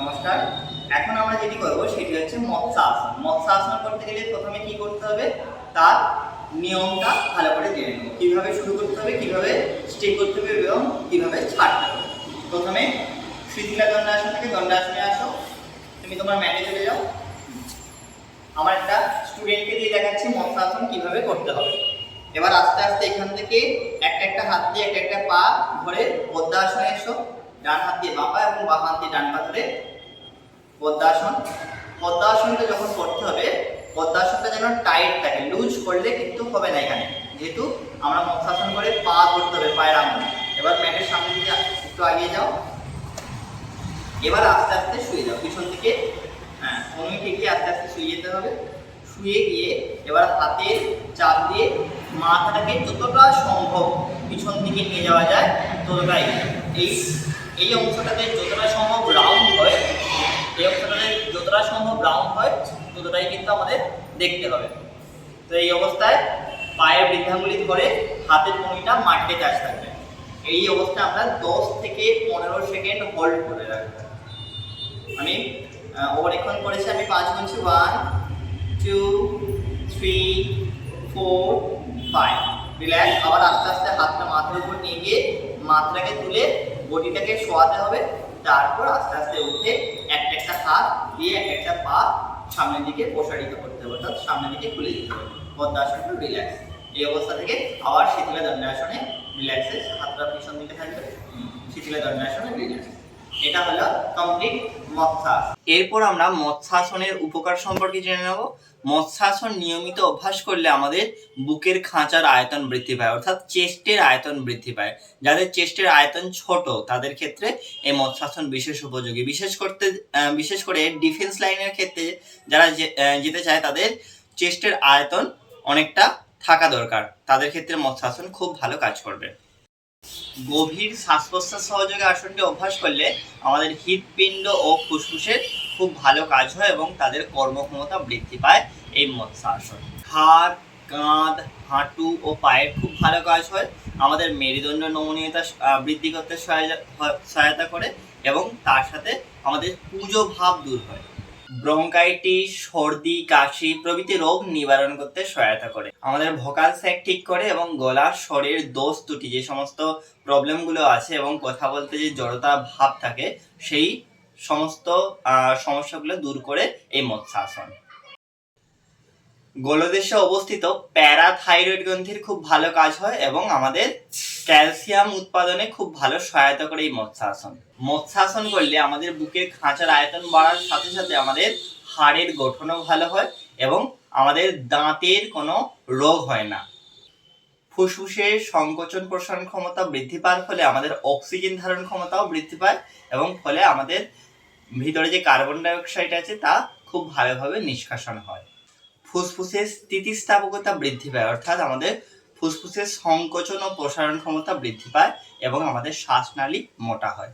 নমস্কার। এখন আমরা যেটি করব সেটি হচ্ছে মৎস্যাসন। মৎস্যাসন করতে গেলে প্রথমে কি করতে হবে? তার নিয়মটা ভালো করে জেনে নেব। কীভাবে শুরু করতে হবে, কীভাবে স্টে করতে হবে এবং কীভাবে ছাড়তে হবে। প্রথমে শিথিলা দণ্ডাসন থেকে দণ্ডাসনে আসো। তুমি তোমার ম্যাটে চলে যাও। আমার একটা স্টুডেন্টকে দিয়ে দেখাচ্ছি মৎস্যাসন কীভাবে করতে হবে। এবার আস্তে আস্তে এখান থেকে একটা একটা হাত দিয়ে একটা একটা পা ধরে পদ্মাসনে এসো। ডান হাত দিয়ে বাঁ পা এবং বাঁ হাত দিয়ে ডান পা ধরে পদ্মাসন। পদ্মাসনটা যখন করতে হবে, পদ্মাসনটা যেন টাইট থাকে লুজ করলে কিন্তু হবে না এখানে। যেহেতু আমরা মৎস্যাসন করে পা ধরতে হবে পায়ের আঙুল। এবার ম্যাটের সামনে দিকে একটু আগিয়ে যাও। এবার আস্তে আস্তে শুয়ে যাও। পিছন দিকে হ্যাঁ অনুই থেকে আস্তে আস্তে শুয়ে যেতে হবে। শুয়ে গিয়ে এবার হাতের চাপ দিয়ে মাথাটাকে যতটা সম্ভব পিছন দিকে নিয়ে যাওয়া যায়, ততটাই। এই এই অংশটাতে যতটা সম্ভব রাউন্ড হয়, এই অংশটাতে যতটা সম্ভব রাউন্ড হয়, ততটাই কিন্তু আমাদের দেখতে হবে। তো এই অবস্থায় পায়ের বৃদ্ধাঙ্গুলি ধরে হাতের কনিটা মাটিতে চাষ থাকবে। এই অবস্থায় আমরা দশ থেকে পনেরো সেকেন্ড হোল্ড করে রাখব। আমি ওভারেক্ষণ করেছি, আমি পাঁচ গুনছি one two three four five relax আবার আস্তে আস্তে হাতটা মাথার উপর নিয়ে গিয়ে মাথাটাকে তুলে বডিটাকে শোয়াতে হবে, তারপর আস্তে আস্তে উঠে একটা একটা হাত দিয়ে এক একটা পা সামনের দিকে প্রসারিত করতে হবে, অর্থাৎ সামনের দিকে খুলে দিতে হবে। পদ্মাসন টু রিল্যাক্স এই অবস্থা থেকে আবার শিথিলা দণ্ডাসনে রিল্যাক্সে হাতটা পিছন দিকে থাকবে শীতলা দণ্ডাসনে রিল্যাক্স এটা হলো কমপ্লিট মৎস্যাসন। এরপর আমরা মৎস্যাসনের উপকার সম্পর্কে জেনে নেব। মৎস্যাসন নিয়মিত অভ্যাস করলে আমাদের বুকের খাঁচার আয়তন বৃদ্ধি পায়, অর্থাৎ চেস্টের আয়তন বৃদ্ধি পায়। যাদের চেস্টের আয়তন ছোট, তাদের ক্ষেত্রে এই মৎস্যাসন বিশেষ উপযোগী। বিশেষ করতে বিশেষ করে ডিফেন্স লাইনের ক্ষেত্রে যারা যেতে চায়, তাদের চেস্টের আয়তন অনেকটা থাকা দরকার। তাদের ক্ষেত্রে মৎস্যাসন খুব ভালো কাজ করবে। গভীর শ্বাস প্রশ্বাস সহযোগে আসনটি অভ্যাস করলে আমাদের হৃৎপিণ্ড ও ফুসফুসের খুব ভালো কাজ হয় এবং তাদের কর্মক্ষমতা বৃদ্ধি পায় এই মৎস্যাসন হাত কাঁধ, হাঁটু ও পায়ের খুব ভালো কাজ হয়। আমাদের মেরুদণ্ড নমনীয়তা বৃদ্ধি করতে সহায়- সহায়তা করে এবং তার সাথে আমাদের পুজো ভাব দূর হয়। ব্রঙ্কাইটিস সর্দি, কাশি প্রভৃতি রোগ নিবারণ করতে সহায়তা করে। আমাদের ভোকাল স্যাক ঠিক করে এবং গলার স্বরের দোষ ত্রুটি যে সমস্ত প্রবলেমগুলো আছে এবং কথা বলতে যে জড়তা ভাব থাকে, সেই সমস্ত সমস্যাগুলো দূর করে এই মৎস্যাসন। গোলদেশে অবস্থিত প্যারাথাইরয়েড গ্রন্থির খুব ভালো কাজ হয় এবং আমাদের ক্যালসিয়াম উৎপাদনে খুব ভালো সহায়তা করে এই মৎস্যাসন। মৎস্যাসন করলে আমাদের বুকের খাঁচার আয়তন বাড়ার সাথে সাথে আমাদের হাড়ের গঠনও ভালো হয় এবং আমাদের দাঁতের কোনো রোগ হয় না। ফুসফুসের সংকোচন প্রসারণ ক্ষমতা বৃদ্ধি পাওয়ার ফলে আমাদের অক্সিজেন ধারণ ক্ষমতাও বৃদ্ধি পায় এবং ফলে আমাদের ভিতরে যে কার্বন ডাই অক্সাইড আছে তা খুব ভালোভাবে নিষ্কাশন হয়। ফুসফুসের স্থিতিস্থাপকতা বৃদ্ধি পায়, অর্থাৎ আমাদের ফুসফুসের সংকোচন ও প্রসারণ ক্ষমতা বৃদ্ধি পায় এবং আমাদের শ্বাসনালী মোটা হয়।